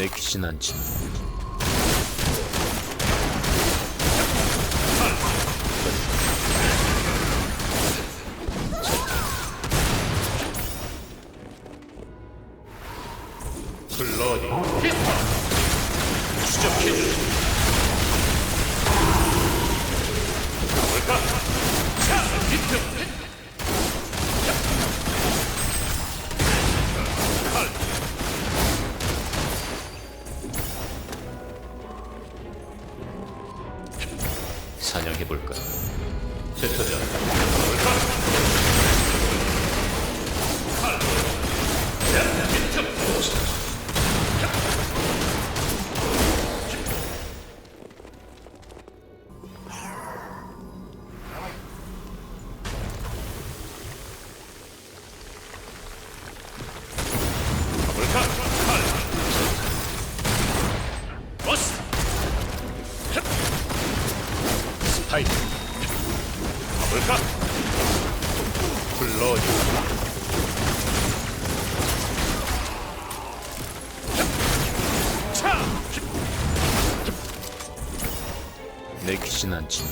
내키진 않지. 블러디 추적해주지 뭘 사냥해볼까? 제터자 스파이크! 가볼까? 블러드! 차! 내키진 않지.